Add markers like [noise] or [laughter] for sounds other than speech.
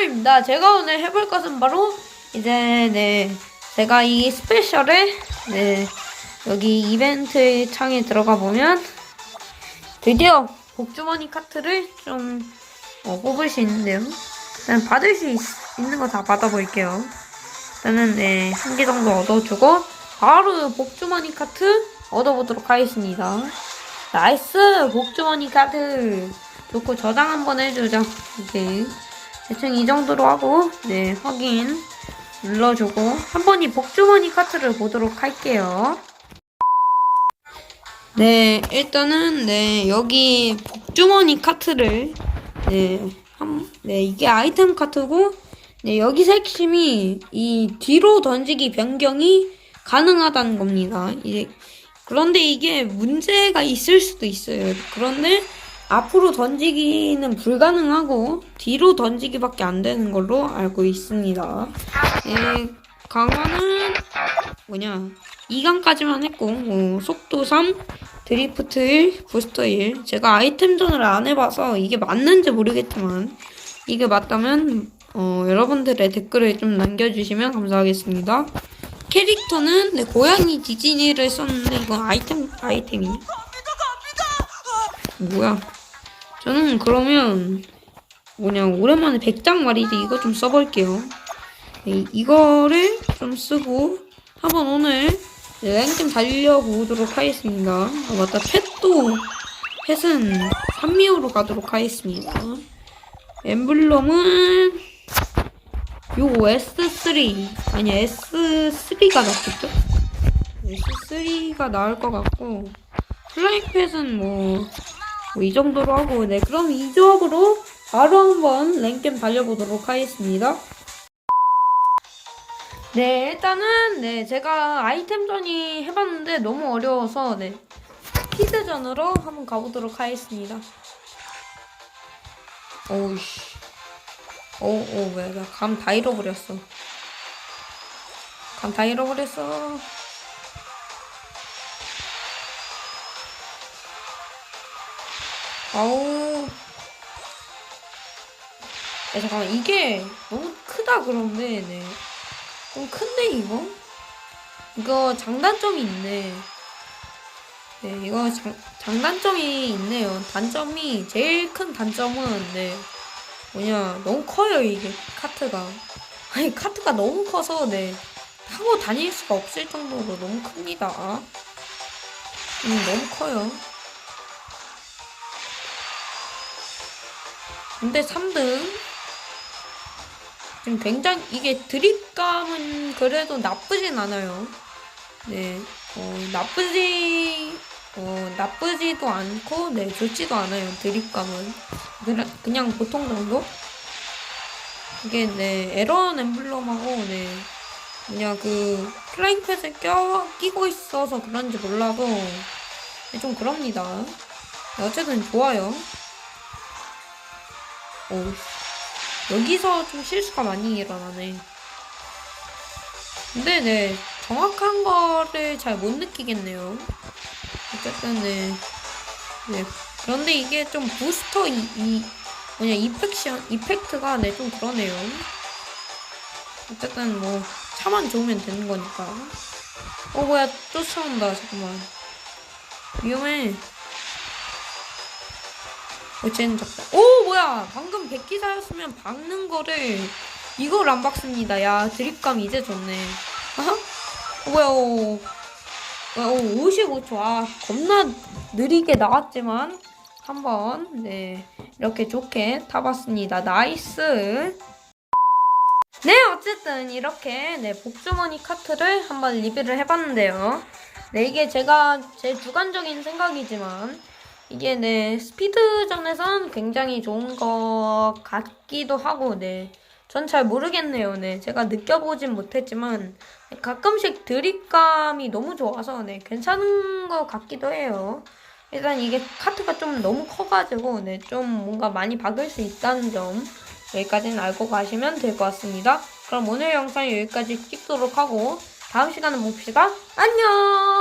여러분입니다. 제가 오늘 해볼 것은 바로 이제 네 제가 이 스페셜에 네 여기 이벤트 창에 들어가 보면 드디어 복주머니 카트를 좀 어, 뽑을 수 있는데요. 일단 받을 수 있, 있는 거 다 받아볼게요. 일단은 네, 한 개 정도 얻어주고 바로 복주머니 카트 얻어보도록 하겠습니다. 나이스 복주머니 카트 좋고 저장 한번 해주자. 이렇게 대충 이 정도로 하고 네 확인 눌러주고 한번 이 복주머니 카트를 보도록 할게요. 네 일단은 네 여기 복주머니 카트를 네, 한, 네 이게 아이템 카트고 네 여기 핵심이 이 뒤로 던지기 변경이 가능하다는 겁니다. 이제 그런데 이게 문제가 있을 수도 있어요. 그런데 앞으로 던지기는 불가능하고 뒤로 던지기밖에 안 되는 걸로 알고 있습니다. 네, 강화는 뭐냐 2강까지만 했고 뭐, 속도 3, 드리프트 1, 부스터 1 제가 아이템전을 안 해봐서 이게 맞는지 모르겠지만 이게 맞다면 어, 여러분들의 댓글을 좀 남겨주시면 감사하겠습니다. 캐릭터는 네, 고양이 디즈니를 썼는데 이건 아이템 아이템이 뭐야? 저는 그러면 뭐냐 오랜만에 백장 말이지 이거 좀 써볼게요. 네, 이거를 좀 쓰고 한번 오늘 네, 랭좀 달려보도록 하겠습니다. 아 맞다 펫도 펫은 산미호로 가도록 하겠습니다. 엠블럼은 요거 S3 아니 S3가 낫겠죠? S3가 나을 것 같고 플라잉 펫은 뭐 뭐 이 정도로 하고 네 그럼 이 조합으로 바로 한번 랭겜 달려보도록 하겠습니다. 네 일단은 네 제가 아이템전이 해봤는데 너무 어려워서 네 피드전으로 한번 가보도록 하겠습니다. 오우씨 오오 왜 나 감 다 잃어버렸어. 감 다 잃어버렸어. 아우. 야, 잠깐만, 이게 너무 크다 그런데, 네. 좀 큰데, 이거? 이거 장단점이 있네. 네, 이거 장, 장단점이 있네요. 단점이, 제일 큰 단점은, 네. 뭐냐, 너무 커요, 이게, 카트가. [laughs] 아니, 카트가 너무 커서, 네. 타고 다닐 수가 없을 정도로 너무 큽니다. 음, 너무 커요. 근데 3등 지금 굉장히 이게 드립감은 그래도 나쁘진 않아요. 네, 어, 나쁘지 어, 나쁘지도 않고 네 좋지도 않아요. 드립감은 그냥, 그냥 보통 정도. 이게 네 에런 엠블럼하고 네 그냥 그 플라잉 펫을 껴 끼고 있어서 그런지 몰라도 네, 좀 그럽니다. 네, 어쨌든 좋아요. 오, 여기서 좀 실수가 많이 일어나네. 근데 네, 정확한 거를 잘 못 느끼겠네요. 어쨌든 네, 네. 그런데 이게 좀 부스터 이, 이 뭐냐 이펙션 이펙트가 네 좀 그러네요. 어쨌든 뭐 차만 좋으면 되는 거니까. 어 뭐야 쫓아온다 잠깐만. 위험해. 어, 쟤는 잡다. 오, 뭐야. 방금 백기사였으면 박는 거를 이걸 안 박습니다. 야, 드립감 이제 좋네. 어? 뭐야, 오. 어, 55초. 아, 겁나 느리게 나왔지만, 한번, 네. 이렇게 좋게 타봤습니다. 나이스. 네, 어쨌든 이렇게, 네, 복주머니 카트를 한번 리뷰를 해봤는데요. 네, 이게 제가 제 주관적인 생각이지만, 이게 네 스피드전에선 굉장히 좋은 것 같기도 하고 네. 전 잘 모르겠네요. 네. 제가 느껴보진 못했지만 가끔씩 드립감이 너무 좋아서 네. 괜찮은 것 같기도 해요. 일단 이게 카트가 좀 너무 커가지고 네. 좀 뭔가 많이 박을 수 있다는 점 여기까지는 알고 가시면 될 것 같습니다. 그럼 오늘 영상 여기까지 찍도록 하고 다음 시간에 봅시다. 안녕!